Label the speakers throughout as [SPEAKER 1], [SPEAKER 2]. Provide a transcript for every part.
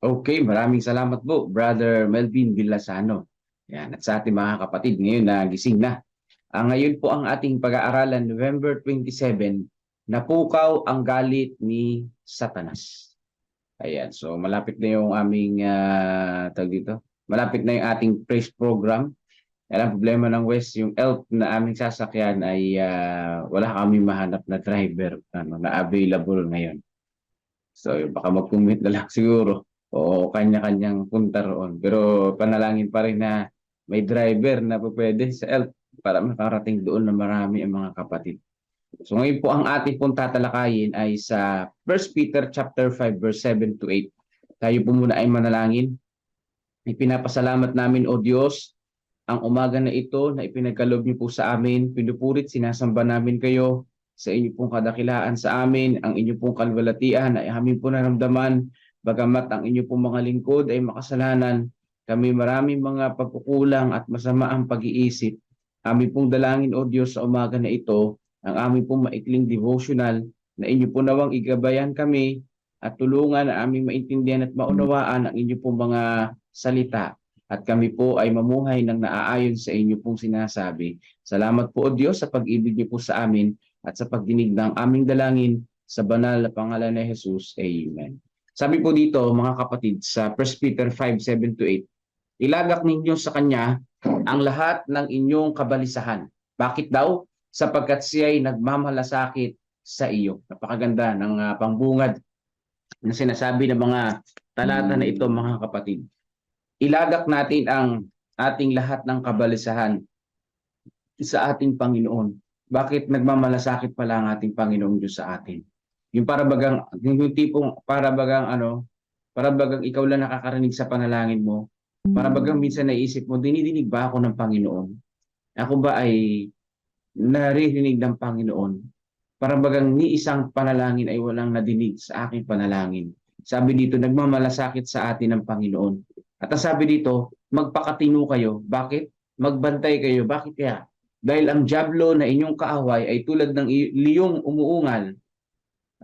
[SPEAKER 1] Okay, maraming salamat po, Brother Melvin Villasano. Yan, at sa ating mga kapatid ngayon na gising na. Ang ngayon po ang ating pag-aaralan, November 27, Napukaw ang galit ni Satanas. Ayan, so malapit na yung aming uh, tawag dito. Malapit na yung ating praise program. Alam, problema ng West, yung elf na aming sasakyan ay uh, wala kami mahanap na driver ano, na available ngayon. So, baka mag-commit na lang siguro o kanya-kanyang punta roon. Pero panalangin pa rin na may driver na pwede sa ELF para makarating doon na marami ang mga kapatid. So ngayon po ang ating pong tatalakayin ay sa 1 Peter chapter 5 verse 7 to 8. Tayo po muna ay manalangin. Ipinapasalamat namin o Diyos ang umaga na ito na ipinagkalob niyo po sa amin. Pinupurit, sinasamba namin kayo sa inyo pong kadakilaan sa amin, ang inyo pong kalwalatian ay amin po naramdaman, bagamat ang inyo pong mga lingkod ay makasalanan, kami maraming mga pagkukulang at masama ang pag-iisip. Amin pong dalangin o Diyos sa umaga na ito, ang aming pong maikling devotional na inyo po nawang igabayan kami at tulungan na aming maintindihan at maunawaan ang inyo pong mga salita at kami po ay mamuhay ng naaayon sa inyo pong sinasabi. Salamat po o Diyos sa pag-ibig niyo po sa amin at sa pagdinig ng aming dalangin sa banal na pangalan ni Jesus. Amen. Sabi po dito mga kapatid sa 1 Peter 5, 7 to 8, ilagak ninyo sa Kanya ang lahat ng inyong kabalisahan. Bakit daw? sapagkat siya ay nagmamalasakit sa iyo. Napakaganda ng uh, pangbungad na sinasabi ng mga talata na ito mga kapatid. Ilagak natin ang ating lahat ng kabalisahan sa ating Panginoon. Bakit nagmamalasakit pala ang ating Panginoong Diyos sa atin? Yung para bagang, yung tipong para bagang ano, para bagang ikaw lang nakakarinig sa panalangin mo, para bagang minsan naisip mo, dinidinig ba ako ng Panginoon? Ako ba ay naririnig ng Panginoon. Para bagang ni isang panalangin ay walang nadinig sa aking panalangin. Sabi dito, nagmamalasakit sa atin ng Panginoon. At ang sabi dito, magpakatino kayo. Bakit? Magbantay kayo. Bakit kaya? Dahil ang jablo na inyong kaaway ay tulad ng liyong umuungal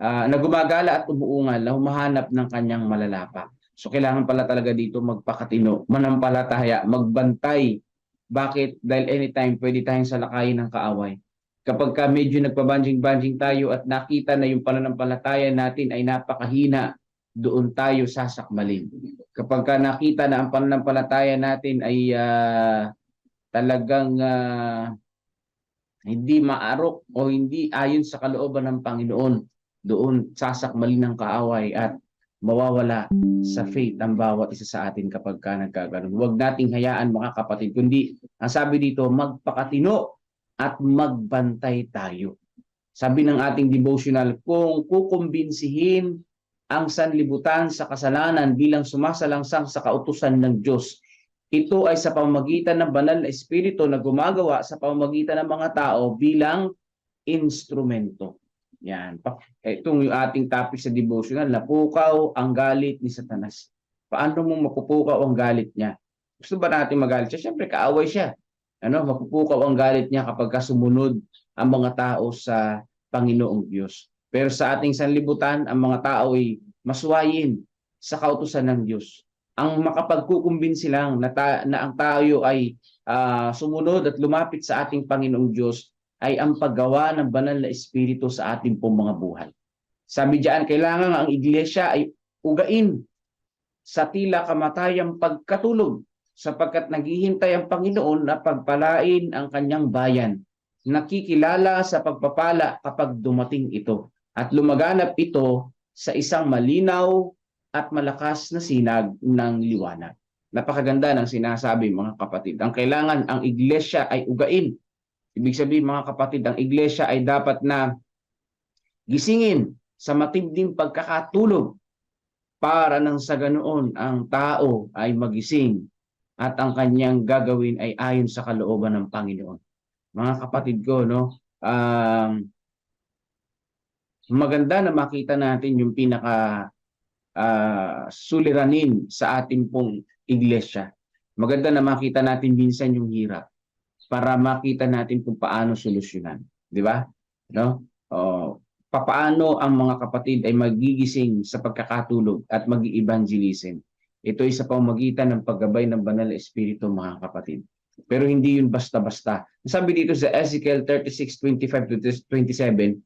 [SPEAKER 1] uh, na gumagala at umuungal na humahanap ng kanyang malalapa. So kailangan pala talaga dito magpakatino, manampalataya, magbantay bakit? Dahil anytime pwede tayong salakayin ng kaaway. Kapag ka medyo nagpabanjing-banjing tayo at nakita na yung pananampalataya natin ay napakahina, doon tayo sasakmalin. Kapag ka nakita na ang pananampalataya natin ay uh, talagang uh, hindi maarok o hindi ayon sa kalooban ng Panginoon, doon sasakmalin ng kaaway at mawawala sa faith ang bawat isa sa atin kapag ka nagkaganon. Huwag nating hayaan mga kapatid, kundi ang sabi dito, magpakatino at magbantay tayo. Sabi ng ating devotional, kung kukumbinsihin ang sanlibutan sa kasalanan bilang sumasalangsang sa kautusan ng Diyos, ito ay sa pamamagitan ng banal na espiritu na gumagawa sa pamamagitan ng mga tao bilang instrumento. Yan. Itong yung ating topic sa devotional, napukaw ang galit ni Satanas. Paano mo mapupukaw ang galit niya? Gusto ba natin magalit siya? Siyempre, kaaway siya. Ano, mapupukaw ang galit niya kapag kasumunod ang mga tao sa Panginoong Diyos. Pero sa ating sanlibutan, ang mga tao ay maswayin sa kautusan ng Diyos. Ang makapagkukumbinsi lang na, ta- na ang tayo ay uh, sumunod at lumapit sa ating Panginoong Diyos ay ang paggawa ng banal na espiritu sa ating pong mga buhay. Sabi diyan, kailangan ang iglesia ay ugain sa tila kamatayang pagkatulog sapagkat naghihintay ang Panginoon na pagpalain ang kanyang bayan. Nakikilala sa pagpapala kapag dumating ito at lumaganap ito sa isang malinaw at malakas na sinag ng liwanag. Napakaganda ng sinasabi mga kapatid. Ang kailangan ang iglesia ay ugain Ibig sabihin mga kapatid, ang iglesia ay dapat na gisingin sa matinding pagkakatulog para nang sa ganoon ang tao ay magising at ang kanyang gagawin ay ayon sa kalooban ng Panginoon. Mga kapatid ko, no, um, maganda na makita natin yung pinaka uh, suliranin sa ating pong iglesia. Maganda na makita natin minsan yung hirap para makita natin kung paano solusyonan, di ba? No? Oh, papaano ang mga kapatid ay magigising sa pagkakatulog at mag evangelism Ito ay sa pamamagitan ng paggabay ng banal na espiritu mga kapatid. Pero hindi yun basta-basta. Sabi dito sa Ezekiel 36:25 to 27,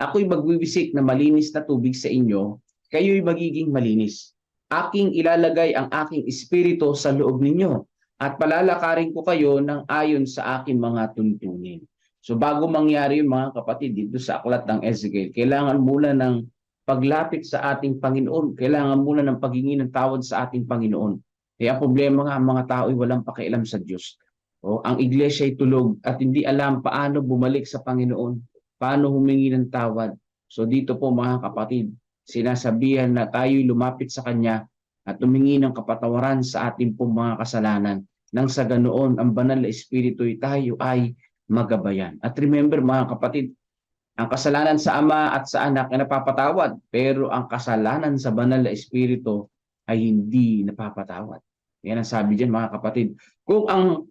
[SPEAKER 1] ako'y magbibisik na malinis na tubig sa inyo, kayo'y magiging malinis. Aking ilalagay ang aking espiritu sa loob ninyo at palalakarin ko kayo ng ayon sa aking mga tuntunin. So bago mangyari yung mga kapatid dito sa aklat ng Ezekiel, kailangan muna ng paglapit sa ating Panginoon. Kailangan muna ng paghingi ng tawad sa ating Panginoon. Kaya problema nga ang mga tao ay walang pakialam sa Diyos. O, ang iglesia ay tulog at hindi alam paano bumalik sa Panginoon, paano humingi ng tawad. So dito po mga kapatid, sinasabihan na tayo'y lumapit sa Kanya at humingi ng kapatawaran sa ating pong mga kasalanan. Nang sa ganoon, ang banal na Espiritu ay tayo ay magabayan. At remember mga kapatid, ang kasalanan sa ama at sa anak ay napapatawad, pero ang kasalanan sa banal na espiritu ay hindi napapatawad. Yan ang sabi diyan mga kapatid. Kung ang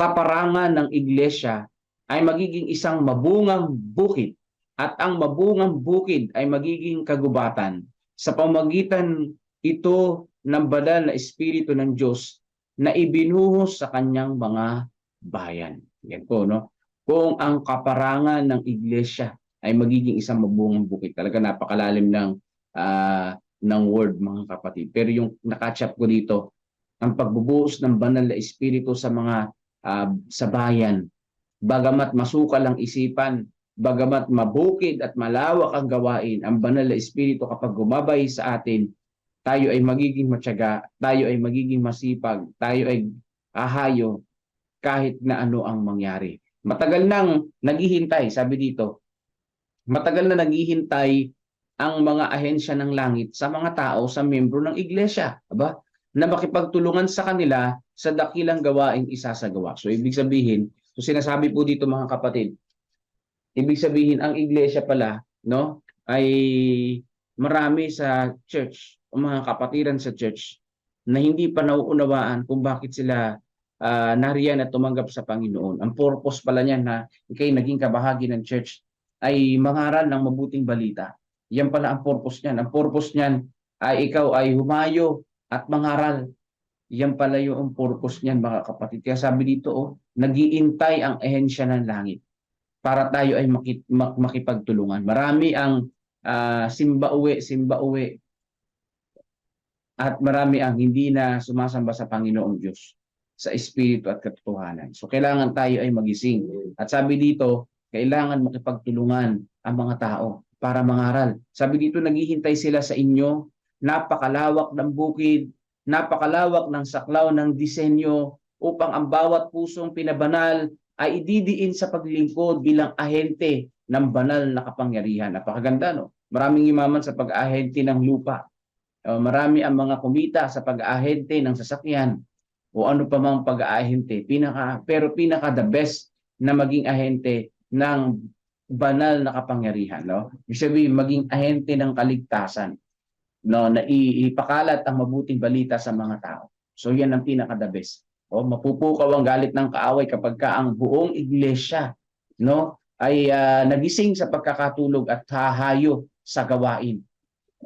[SPEAKER 1] kaparangan ng iglesia ay magiging isang mabungang bukid at ang mabungang bukid ay magiging kagubatan sa pamagitan ito ng banal na espiritu ng Diyos na ibinuhos sa kanyang mga bayan. Yan po, no? kung ang kaparangan ng iglesia ay magiging isang mabungang bukid. Talaga napakalalim ng uh, ng word mga kapatid. Pero yung nakachap ko dito, ang pagbubuhos ng banal na espiritu sa mga uh, sa bayan, bagamat masukal ang isipan, bagamat mabukid at malawak ang gawain, ang banal na espiritu kapag gumabay sa atin, tayo ay magiging matyaga, tayo ay magiging masipag, tayo ay ahayo kahit na ano ang mangyari. Matagal nang naghihintay, sabi dito, matagal na naghihintay ang mga ahensya ng langit sa mga tao, sa membro ng iglesia, aba, na makipagtulungan sa kanila sa dakilang gawaing isasagawa. So ibig sabihin, so sinasabi po dito mga kapatid, ibig sabihin ang iglesia pala, no, ay marami sa church, mga kapatiran sa church na hindi pa nauunawaan kung bakit sila uh, nariyan at tumanggap sa Panginoon. Ang purpose pala niyan na ikay naging kabahagi ng church ay mangaral ng mabuting balita. Yan pala ang purpose niyan. Ang purpose niyan ay ikaw ay humayo at mangaral. Yan pala yung purpose niyan mga kapatid. Kaya sabi dito, oh, nagiintay ang ehensya ng langit para tayo ay makip, mak, makipagtulungan. Marami ang uh, simba uwi, simba uwi at marami ang hindi na sumasamba sa Panginoong Diyos sa espiritu at katotohanan. So kailangan tayo ay magising. At sabi dito, kailangan makipagtulungan ang mga tao para mangaral. Sabi dito, naghihintay sila sa inyo, napakalawak ng bukid, napakalawak ng saklaw ng disenyo upang ang bawat pusong pinabanal ay ididiin sa paglingkod bilang ahente ng banal na kapangyarihan. Napakaganda, no? Maraming imaman sa pag-ahente ng lupa. Marami ang mga kumita sa pag-ahente ng sasakyan o ano pa mang pag-aahente. Pinaka, pero pinaka the best na maging ahente ng banal na kapangyarihan. No? Ibig maging ahente ng kaligtasan no, na ipakalat ang mabuting balita sa mga tao. So yan ang pinaka the best. O, mapupukaw ang galit ng kaaway kapag ka ang buong iglesia no, ay uh, nagising sa pagkakatulog at hahayo sa gawain.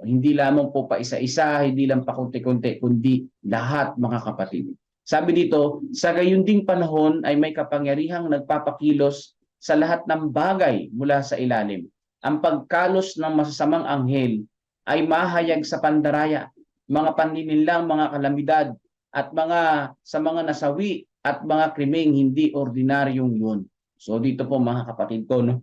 [SPEAKER 1] Hindi lamang po pa isa-isa, hindi lang pa kunti-kunti, kundi lahat mga kapatid. Sabi dito, sa gayon ding panahon ay may kapangyarihang nagpapakilos sa lahat ng bagay mula sa ilalim. Ang pagkalos ng masasamang anghel ay mahayag sa pandaraya, mga paninilang, mga kalamidad, at mga sa mga nasawi at mga krimeng hindi ordinaryong yun. So dito po mga kapatid ko, no?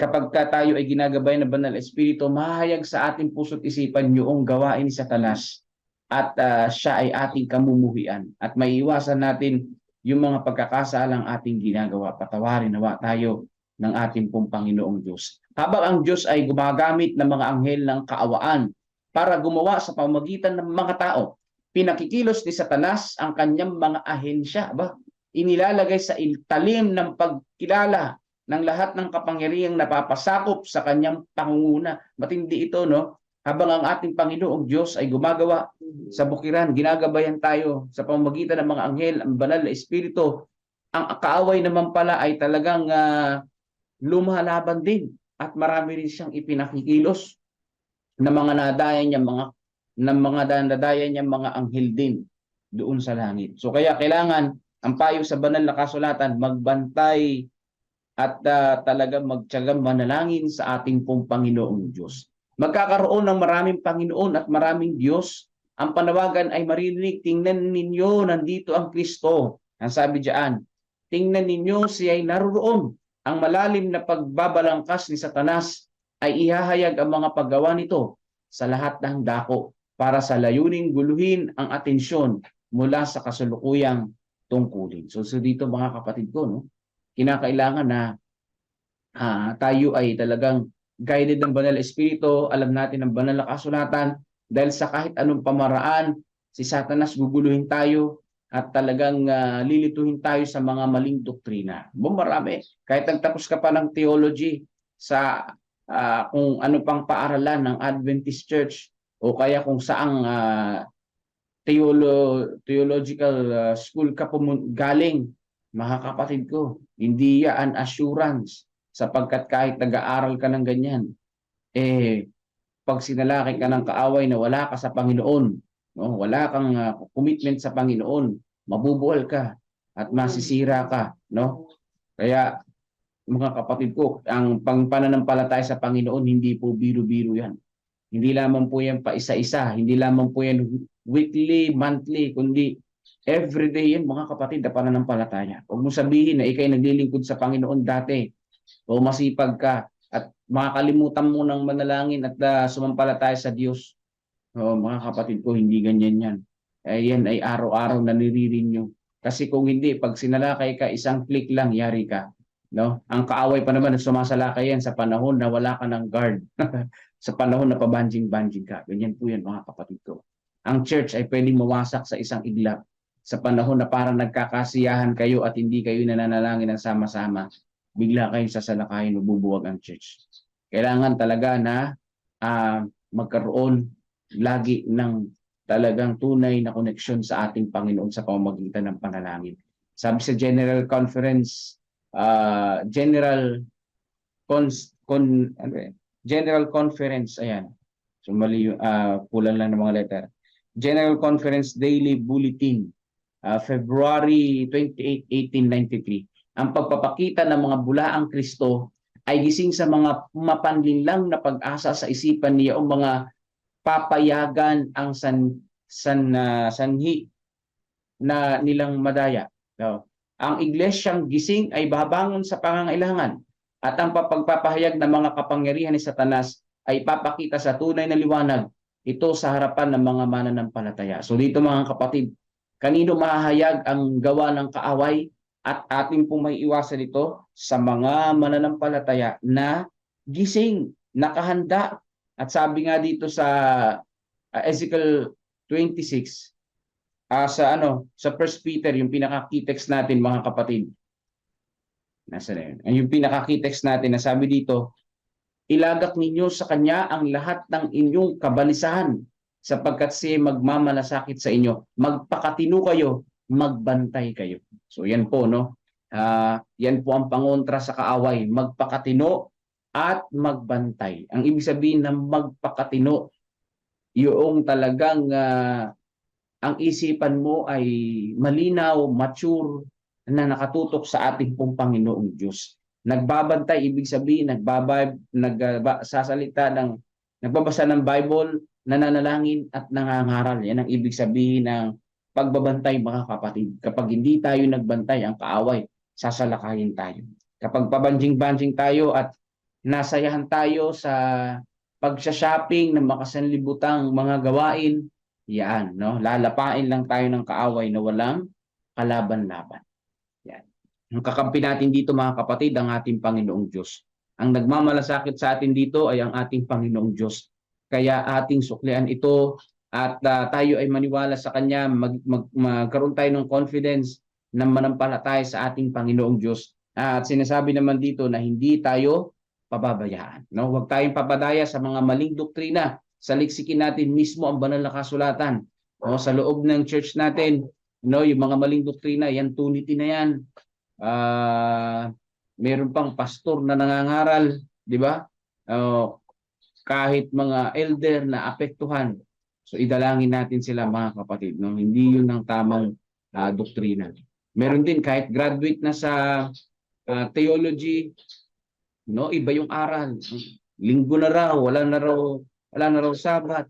[SPEAKER 1] Kapag ka tayo ay ginagabay ng banal espiritu, mahayag sa ating puso't isipan yung gawain ni Satanas at uh, siya ay ating kamumuhian at maiiwasan natin yung mga pagkakasalang ating ginagawa. Patawarin nawa tayo ng ating pong Panginoong Diyos. Habang ang Diyos ay gumagamit ng mga anghel ng kaawaan para gumawa sa pamagitan ng mga tao, pinakikilos ni Satanas ang kanyang mga ahensya. Ba? Inilalagay sa talim ng pagkilala ng lahat ng kapangyarihang napapasakop sa kanyang pangunguna. Matindi ito, no? habang ang ating Panginoong Diyos ay gumagawa sa bukiran, ginagabayan tayo sa pamamagitan ng mga anghel, ang banal na espiritu, ang kaaway naman pala ay talagang uh, lumalaban din at marami rin siyang ipinakikilos na mga nadaya niya mga ng mga dandadaya niya mga anghel din doon sa langit. So kaya kailangan ang payo sa banal na kasulatan magbantay at uh, talagang magtiyagang manalangin sa ating pong Panginoong Diyos. Magkakaroon ng maraming Panginoon at maraming Diyos. Ang panawagan ay maririnig, tingnan ninyo, nandito ang Kristo. Ang sabi diyan, tingnan ninyo siya ay naroon. Ang malalim na pagbabalangkas ni Satanas ay ihahayag ang mga paggawa nito sa lahat ng dako para sa layuning guluhin ang atensyon mula sa kasulukuyang tungkulin. So, so dito mga kapatid ko, no, kinakailangan na ah, tayo ay talagang guided ng banal na espiritu, alam natin ang banal na kasulatan dahil sa kahit anong pamaraan si Satanas guguluhin tayo at talagang ah, lilituhin tayo sa mga maling doktrina. Bo, marami. Kahit nagtapos ka pa ng theology sa ah, kung ano pang paaralan ng Adventist Church o kaya kung saang ah, theolo theological ah, school ka pumun- galing, mga kapatid ko, hindi yan assurance sapagkat kahit nag-aaral ka ng ganyan, eh, pag sinalaki ka ng kaaway na wala ka sa Panginoon, no? wala kang ah, commitment sa Panginoon, mabubuwal ka at masisira ka. No? Kaya, mga kapatid ko, ang pangpananampalataya sa Panginoon, hindi po biro-biro yan. Hindi lamang po yan pa isa-isa, hindi lamang po yan weekly, monthly, kundi everyday yan mga kapatid na pananampalataya. Huwag mo sabihin na ikay naglilingkod sa Panginoon dati o masipag ka at makakalimutan mo ng manalangin at uh, sumampalataya sa Diyos. O, mga kapatid ko, hindi ganyan yan. Eh, yan ay araw-araw na niririnyo. Kasi kung hindi, pag sinalakay ka, isang click lang, yari ka. No? Ang kaaway pa naman na sumasalakay yan sa panahon na wala ka ng guard. sa panahon na pabanjing-banjing ka. Ganyan po yan mga kapatid ko. Ang church ay pwedeng mawasak sa isang iglap sa panahon na parang nagkakasiyahan kayo at hindi kayo nananalangin ng sama-sama. Bigla kayo sasalakayin bubuwag ang church. Kailangan talaga na uh, magkaroon lagi ng talagang tunay na koneksyon sa ating Panginoon sa pamamagitan ng panalangin. Sabi sa General Conference, uh, General Cons, con, ano eh, General Conference, ayan. So mali yung uh, kulang lang ng mga letter. General Conference Daily Bulletin, uh, February 28, 1893. Ang pagpapakita ng mga bulaang Kristo ay gising sa mga mapanlinlang na pag-asa sa isipan niya o mga papayagan ang san, san, uh, sanhi na nilang madaya. So, ang iglesyang gising ay babangon sa pangangailangan at ang pagpapahayag ng mga kapangyarihan ni Satanas ay papakita sa tunay na liwanag ito sa harapan ng mga mananampalataya. So dito mga kapatid, kanino mahahayag ang gawa ng kaaway at ating pong may iwasan ito sa mga mananampalataya na gising, nakahanda. At sabi nga dito sa uh, Ezekiel 26, uh, sa ano, sa First Peter, yung pinaka-key text natin mga kapatid, Nasa na yun? Yung pinaka-key-text natin na sabi dito, ilagak ninyo sa kanya ang lahat ng inyong kabalisahan sapagkat siya magmamalasakit sa inyo. Magpakatino kayo, magbantay kayo. So yan po, no? Uh, yan po ang pangontra sa kaaway. Magpakatino at magbantay. Ang ibig sabihin ng magpakatino, yung talagang uh, ang isipan mo ay malinaw, mature, na nakatutok sa ating pong Panginoong Diyos. Nagbabantay, ibig sabihin, nagbabay, nagsasalita ng, nagbabasa ng Bible, nananalangin at nangangaral. Yan ang ibig sabihin ng pagbabantay mga kapatid. Kapag hindi tayo nagbantay, ang kaaway, sasalakayin tayo. Kapag pabanjing-banjing tayo at nasayahan tayo sa pagsha-shopping ng makasanlibutang mga gawain, yan, no? Lalapain lang tayo ng kaaway na walang kalaban-laban. Ang kakampi natin dito mga kapatid, ang ating Panginoong Diyos. Ang nagmamalasakit sa atin dito ay ang ating Panginoong Diyos. Kaya ating suklian ito at uh, tayo ay maniwala sa Kanya, mag, mag, magkaroon tayo ng confidence na manampalataya sa ating Panginoong Diyos. At sinasabi naman dito na hindi tayo pababayaan. No? Huwag tayong papadaya sa mga maling doktrina. Saliksikin natin mismo ang banal na kasulatan. No? Sa loob ng church natin, no, yung mga maling doktrina, yan tunity na yan uh, meron pang pastor na nangangaral, di ba? uh, kahit mga elder na apektuhan. So idalangin natin sila mga kapatid. No? Hindi yun ang tamang ah, doktrina. Meron din kahit graduate na sa ah, theology, no, iba yung aral. Linggo na raw, wala na raw, wala na raw sabat.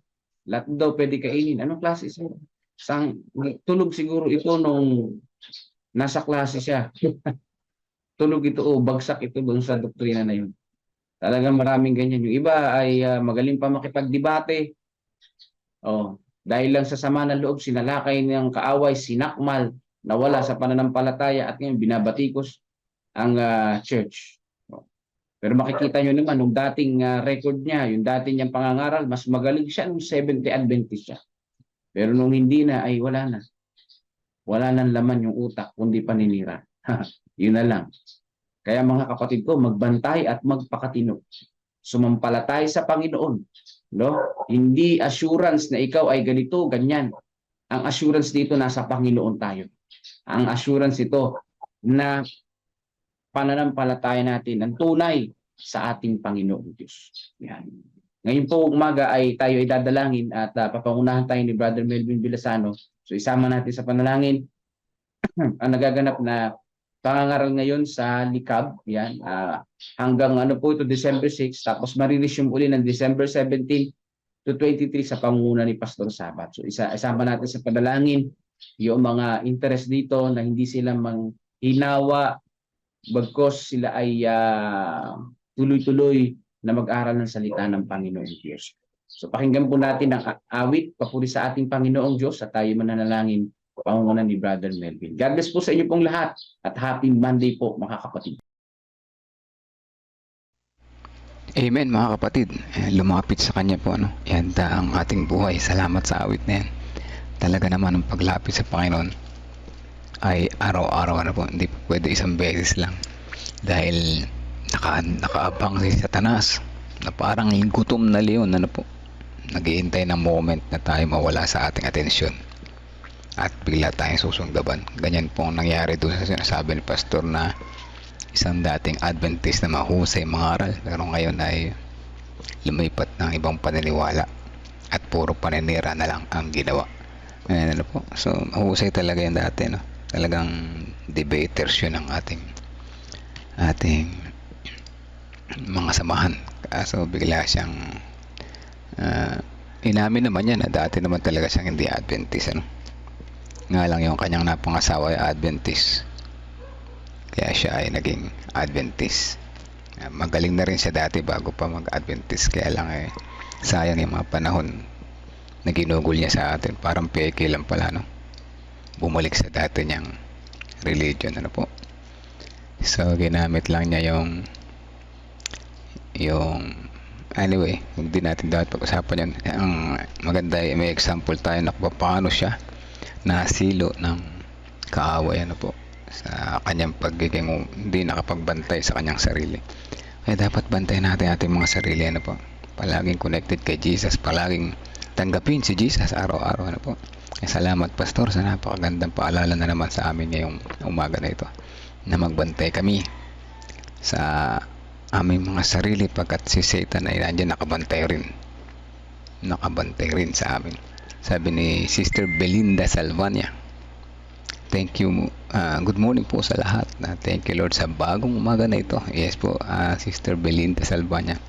[SPEAKER 1] Lahat daw pwede kainin. Anong klase siya? Sang tulog siguro ito nung nasa klase siya. tulog ito o bagsak ito doon sa doktrina na yun. Talagang maraming ganyan. Yung iba ay ah, magaling pa makipagdebate. Oh, dahil lang sa sama ng loob, sinalakay ng kaaway, sinakmal, nawala sa pananampalataya at ngayon binabatikos ang ah, church. Oh. Pero makikita nyo naman, nung dating ah, record niya, yung dating niyang pangangaral, mas magaling siya nung 70 Adventist siya. Pero nung hindi na, ay wala na. Wala nang laman yung utak, kundi paninira. Yun na lang. Kaya mga kapatid ko, magbantay at magpakatino. Sumampalatay sa Panginoon. No? Hindi assurance na ikaw ay ganito, ganyan. Ang assurance dito nasa Panginoon tayo. Ang assurance ito na pananampalataya natin ang tunay sa ating Panginoong Diyos. Yan. Ngayon po umaga ay tayo ay dadalangin at uh, papangunahan tayo ni Brother Melvin Vilasano. So isama natin sa panalangin ang nagaganap na pangangaral ngayon sa Likab. Yan. ah, hanggang ano po ito, December 6. Tapos mariresume uli ng December 17 to 23 sa pangunguna ni Pastor Sabat. So isa, isama natin sa panalangin yung mga interest dito na hindi sila mang hinawa bagkos sila ay ah, tuloy-tuloy na mag-aral ng salita ng Panginoong Diyos. So pakinggan po natin ang awit, papuri sa ating Panginoong Diyos at tayo mananalangin pangunguna ni Brother Melvin. God bless po sa inyo pong lahat at happy Monday po mga kapatid.
[SPEAKER 2] Amen mga kapatid. Eh, Lumapit sa kanya po ano. Ihanda ang ating buhay. Salamat sa awit na yan. Talaga naman ang paglapit sa Panginoon ay araw-araw na po. Hindi po pwede isang beses lang. Dahil naka, nakaabang si Satanas na parang gutom na leon ano po. Naghihintay ng moment na tayo mawala sa ating atensyon at bigla tayong susunggaban. Ganyan po ang nangyari doon sa sinasabi ni Pastor na isang dating Adventist na mahusay mangaral pero ngayon ay lumipat ng ibang paniniwala at puro paninira na lang ang ginawa. Ayan, ano po. So, mahusay talaga yan dati. No? Talagang debaters yun ang ating ating mga samahan. Kaso bigla siyang ah, inamin naman niya na dati naman talaga siyang hindi Adventist. Ano? Nga lang yung kanyang napangasawa ay Adventist. Kaya siya ay naging Adventist. Ah, Magaling na rin siya dati bago pa mag-Adventist. Kaya lang eh, sayang yung mga panahon na ginugol niya sa atin. Parang peke lang pala, no? Bumalik sa dati niyang religion, ano po. So, ginamit lang niya yung yung anyway, hindi natin dapat pag-usapan yun. Ang maganda ay may example tayo na paano siya nasilo ng kaaway ano po sa kanyang pagiging hindi nakapagbantay sa kanyang sarili. Kaya dapat bantayan natin ating mga sarili ano po. Palaging connected kay Jesus, palaging tanggapin si Jesus araw-araw ano po. Kaya salamat pastor sa napakagandang paalala na naman sa amin ngayong umaga na ito na magbantay kami sa aming mga sarili pagkat si Satan ay nandiyan nakabantay rin nakabantay rin sa amin sabi ni Sister Belinda Salvania. Thank you ah, good morning po sa lahat. Na thank you Lord sa bagong umaga na ito. Yes po ah, Sister Belinda Salvania.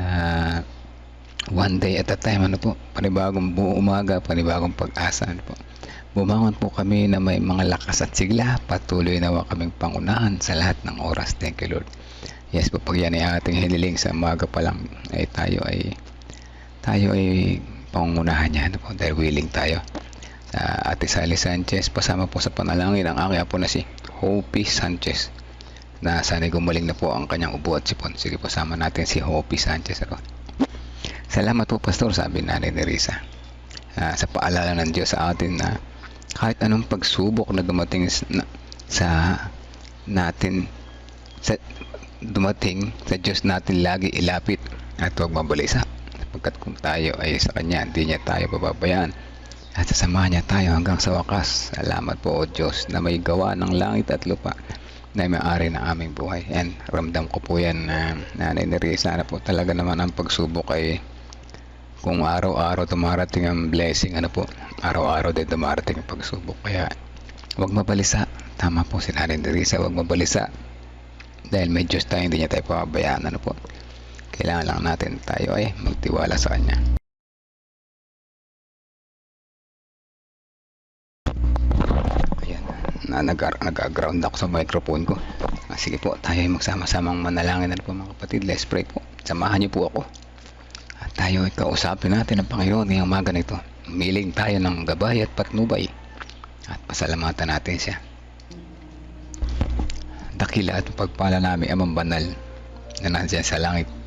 [SPEAKER 2] Ah, one day at a time ano po panibagong buong umaga panibagong pag-asa ano po. Bumangon po kami na may mga lakas at sigla patuloy nawa kaming pangunahan sa lahat ng oras. Thank you Lord. Yes po pag yan ay ating hiniling sa umaga pa lang ay tayo ay tayo ay pangunahan niya ano po dahil willing tayo. Sa Ate Sally Sanchez pasama po sa panalangin ang aking apo na si Hopi Sanchez na sana'y gumaling na po ang kanyang ubo at sipon. Sige po sama natin si Hopi Sanchez ako salamat po pastor sabi nanay ni Risa Ah, sa paalala ng Diyos sa atin na kahit anong pagsubok na dumating na, sa natin sa dumating sa Diyos natin lagi ilapit at huwag mabalisa sapagkat kung tayo ay sa Kanya hindi niya tayo pababayaan at sasamahan niya tayo hanggang sa wakas salamat po o Diyos na may gawa ng langit at lupa na may-ari ng aming buhay. And ramdam ko po yan na nanay ni Risa po talaga naman ang pagsubok ay kung araw-araw tumarating ang blessing, ano po, araw-araw din tumarating ang pagsubok. Kaya, huwag mabalisa. Tama po si Nanay Teresa, huwag mabalisa. Dahil may Diyos tayo, hindi niya tayo pababayaan, ano po. Kailangan lang natin tayo ay magtiwala sa Kanya. Ayan, na, nag, nag-ground ako sa microphone ko. Ah, sige po, tayo ay magsama-samang manalangin na po mga kapatid. Let's pray po. Samahan niyo po ako. At tayo ay kausapin natin ang Panginoon ngayong umaga na ito. Umiling tayo ng gabay at patnubay. At pasalamatan natin siya. Dakila at pagpala namin amang banal na nandyan sa langit.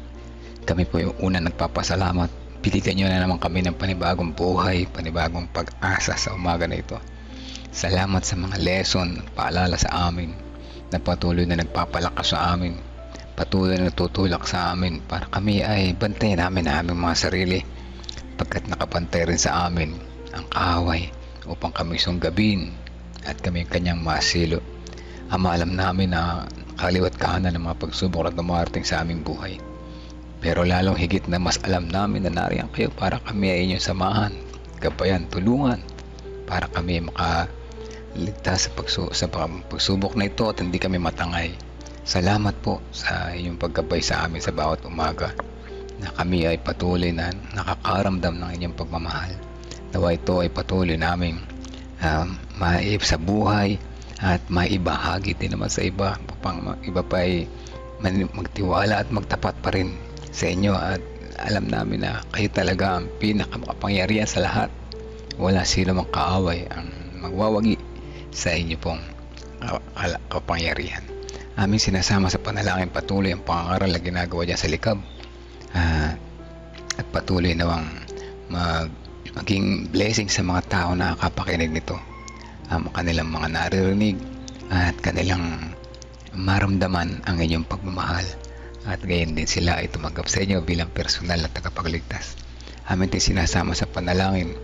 [SPEAKER 2] Kami po yung una nagpapasalamat. Pilitan nyo na naman kami ng panibagong buhay, panibagong pag-asa sa umaga na ito. Salamat sa mga lesson paalala sa amin na patuloy na nagpapalakas sa amin patuloy na tutulak sa amin para kami ay bantayan namin ang aming mga sarili pagkat nakapantay rin sa amin ang kaaway upang kami sunggabin at kami ang kanyang masilo. Ama alam namin na kaliwat kahanan ng mga pagsubok na dumarating sa aming buhay. Pero lalong higit na mas alam namin na nariyan kayo para kami ay inyong samahan, gabayan, tulungan para kami makaligtas sa, pagsu- sa pag- pagsubok na ito at hindi kami matangay. Salamat po sa inyong paggabay sa amin sa bawat umaga na kami ay patuloy na nakakaramdam ng inyong pagmamahal. Nawa ito ay patuloy namin um, maib sa buhay at maibahagi din naman sa iba upang iba pa ay magtiwala at magtapat pa rin sa inyo at alam namin na kayo talaga ang pinakamakapangyarihan sa lahat. Wala sino mang kaaway ang magwawagi sa inyo pong kapangyarihan. Aming sinasama sa panalangin patuloy ang pangangaral na ginagawa dyan sa likab. Ah, at patuloy nawang mag, maging blessing sa mga tao na nakapakinig nito. Ang kanilang mga naririnig at kanilang maramdaman ang inyong pagmamahal at gayon din sila ay tumanggap sa inyo bilang personal na tagapagligtas amin din sinasama sa panalangin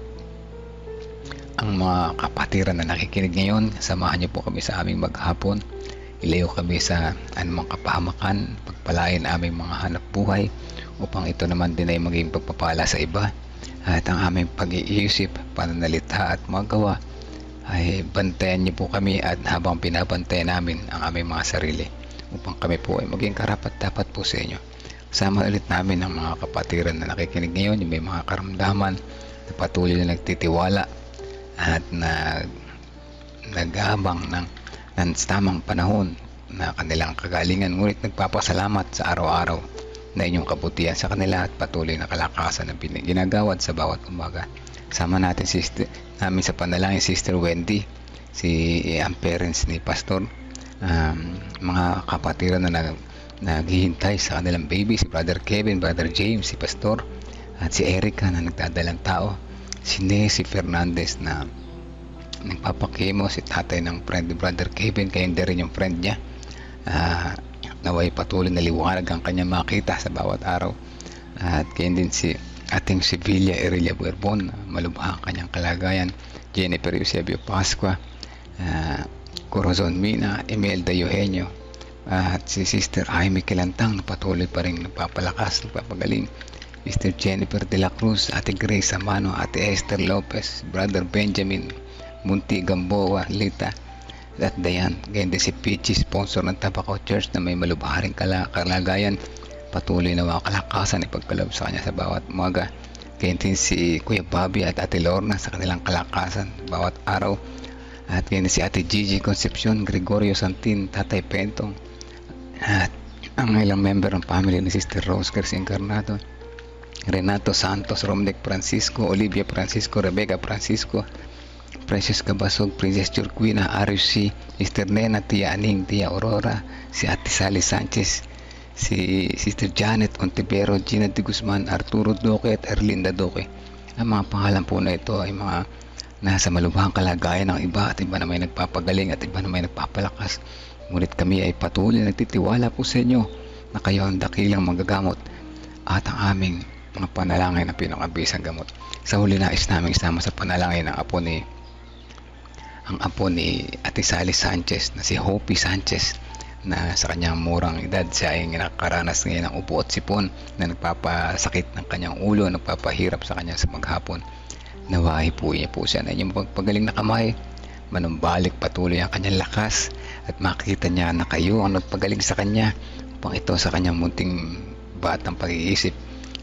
[SPEAKER 2] ang mga kapatiran na nakikinig ngayon. Samahan niyo po kami sa aming maghapon. Ilayo kami sa anumang kapahamakan pagpalain aming mga hanap buhay upang ito naman din ay maging pagpapala sa iba. At ang aming pag-iisip, pananalita at magawa ay bantayan niyo po kami at habang pinabantayan namin ang aming mga sarili upang kami po ay maging karapat dapat po sa inyo. Sama ulit namin ang mga kapatiran na nakikinig ngayon, yung may mga karamdaman na patuloy na nagtitiwala at na naghabang ng, ng tamang panahon na kanilang kagalingan ngunit nagpapasalamat sa araw-araw na inyong kabutihan sa kanila at patuloy na kalakasan na ginagawad sa bawat umaga. Sama natin sister, namin sa panalangin Sister Wendy, si ang parents ni Pastor, um, mga kapatiran na nag, naghihintay sa kanilang baby, si Brother Kevin, Brother James, si Pastor, at si Erica na nagdadalang tao, si Nessie Fernandez na nagpapakimo si tatay ng friend ni Brother Kevin, kaya hindi rin yung friend niya. Ah, naway patuloy na liwanag ang kanya makita sa bawat araw. At kaya din si ating si Villa Erelia Buerbon, malubha ang kanyang kalagayan. Jennifer Eusebio Pascua, ah, Corazon Mina, Imelda Eugenio, at si Sister Jaime Kilantang na patuloy pa rin nagpapalakas, nagpapagaling. Sister Jennifer De La Cruz, Ate Grace Amano, Ate Esther Lopez, Brother Benjamin Munti Gamboa, Lita, at Dayan. Ganyan din si Peachy, sponsor ng Tabaco Church na may malubharing kala kalagayan. Patuloy na mga kalakasan ipagkalob sa kanya sa bawat umaga. Ganyan din si Kuya Bobby at Ate Lorna sa kanilang kalakasan bawat araw. At din si Ate Gigi Concepcion, Gregorio Santin, Tatay Pentong. At ang ilang member ng family ni Sister Rose Garcia Encarnado. Renato Santos, Romdek Francisco, Olivia Francisco, Rebecca Francisco, Precious Cabasog, Princess Jurquina, RUC, Mr. Nena, Tia Aning, Tia Aurora, si Ate Sally Sanchez, si Sister Janet Contevero, Gina de Guzman, Arturo Doque at Erlinda Doque. Ang mga pangalan po na ito ay mga nasa malubhang kalagayan ng iba at iba na may nagpapagaling at iba na may nagpapalakas. Ngunit kami ay patuloy nagtitiwala po sa inyo na kayo ang dakilang magagamot at ang aming mga panalangin na pinakabisang gamot. Sa huli nais namin isama sa panalangin ng apo ni ang apo ni Ate Sally Sanchez na si Hopi Sanchez na sa kanyang murang edad siya ay nakakaranas ngayon ng upo at sipon na nagpapasakit ng kanyang ulo, nagpapahirap sa kanya sa maghapon. Nawahi po niya po siya na inyong pagpagaling na kamay. Manumbalik patuloy ang kanyang lakas at makita niya na kayo ang nagpagaling sa kanya upang ito sa kanyang munting batang pag-iisip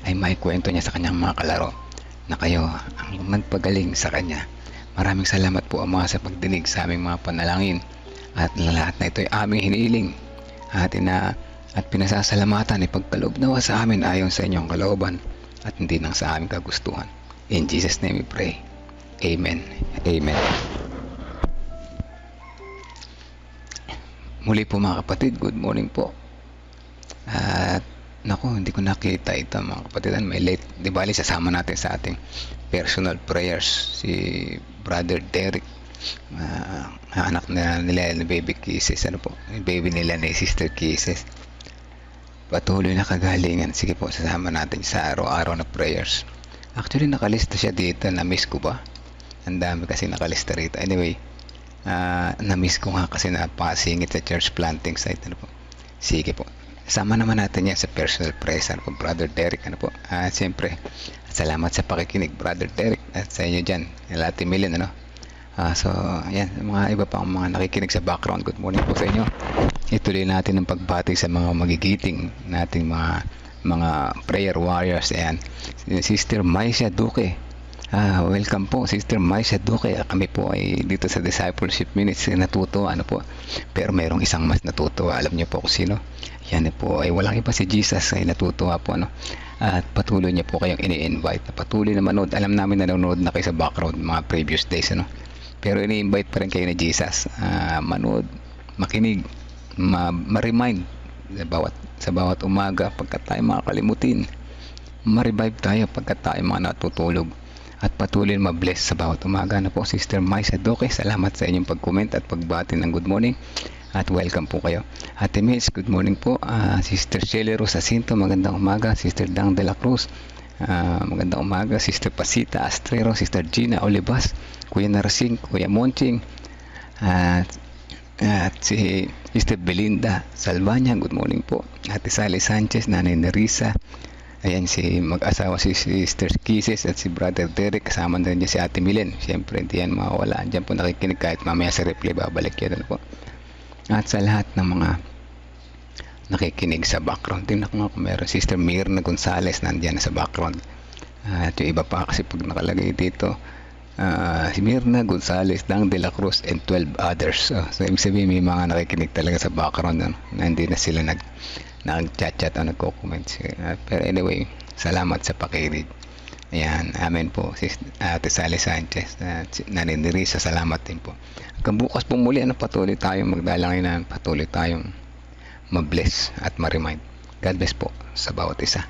[SPEAKER 2] ay maikwento niya sa kanyang mga kalaro na kayo ang nagpagaling sa kanya. Maraming salamat po Ama sa pagdinig sa aming mga panalangin at lahat na ito ay aming hiniling at ina at pinasasalamatan ipagkaloob nawa sa amin ayon sa inyong kalooban at hindi nang sa aming kagustuhan. In Jesus' name we pray. Amen. Amen. Muli po mga kapatid, good morning po. At naku, hindi ko nakita ito mga kapatidan. May late, di bali sasama natin sa ating personal prayers si Brother Derek. Ah, anak na nila ni Baby Kisses. Ano po? Baby nila ni Sister Kisses. Patuloy na kagalingan. Sige po, sasama natin sa araw-araw na prayers. Actually, nakalista siya dito. Na-miss ko ba? Ang dami kasi nakalista rito. Anyway, ah, na-miss ko nga kasi napasingit sa church planting site. Ano po? Sige po. Sama naman natin yan sa personal prayers. Ano po, Brother Derek. Ano po? Ah, siyempre, salamat sa pakikinig, Brother Derek. At sa inyo dyan, Lati Million, ano? Ah, so, ayan, mga iba pang mga nakikinig sa background. Good morning po sa inyo. Ituloy natin ang pagbati sa mga magigiting nating mga mga prayer warriors. Ayan, Sister Maisha Duque. Ah, welcome po, Sister Maisha Duque. Kami po ay dito sa Discipleship Minutes natutuwa, ano po. Pero mayroong isang mas natutuwa. Alam niyo po kung sino? Yan po ay walang iba si Jesus ay natutuwa po ano. At patuloy niya po kayong ini-invite patuloy na manood. Alam namin na nanonood na kayo sa background mga previous days ano. Pero ini-invite pa rin kayo ni Jesus. Ah, manood, makinig, ma- ma-remind sa bawat sa bawat umaga pagka tayo makakalimutin. Ma-revive tayo pagka tayo mga natutulog. At patuloy ma-bless sa bawat umaga. Na po Sister Maisa Doke salamat sa inyong pag-comment at pagbati ng good morning. At welcome po kayo. Ate Mitch good morning po. Ah, Sister Shelly Rosacinto magandang umaga. Sister Dang de la Cruz Ah, magandang umaga. Sister Pasita Astrero Sister Gina Olivas Kuya Narasing Kuya Monching at at si Sister Belinda Salvanya, good morning po. Ate Sally Sanchez, Nanay Nerissa. Ayan si mag-asawa si Sister Kisses at si Brother Derek. Kasama na rin niya si Ate Milen. Siyempre, hindi yan mawawala. Diyan po nakikinig kahit mamaya sa replay babalik yan ano po. At sa lahat ng mga nakikinig sa background. Tingnan ko nga kung meron. Sister Mirna Gonzalez nandiyan sa background. At yung iba pa kasi pag nakalagay dito, ah, si Mirna Gonzalez, Dang de la Cruz, and 12 others. So, so ibig sabihin, may mga nakikinig talaga sa background ano, na hindi na sila nag nag-chat-chat o nagko-comment. Ah, pero anyway, salamat sa pakinig. Ayan, amen po. Si Ate Sally Sanchez, Nanay Nerissa, salamat din po. Hanggang bukas po muli, ano, patuloy tayong magdalangin na patuloy tayong mabless at ma-remind. God bless po sa bawat isa.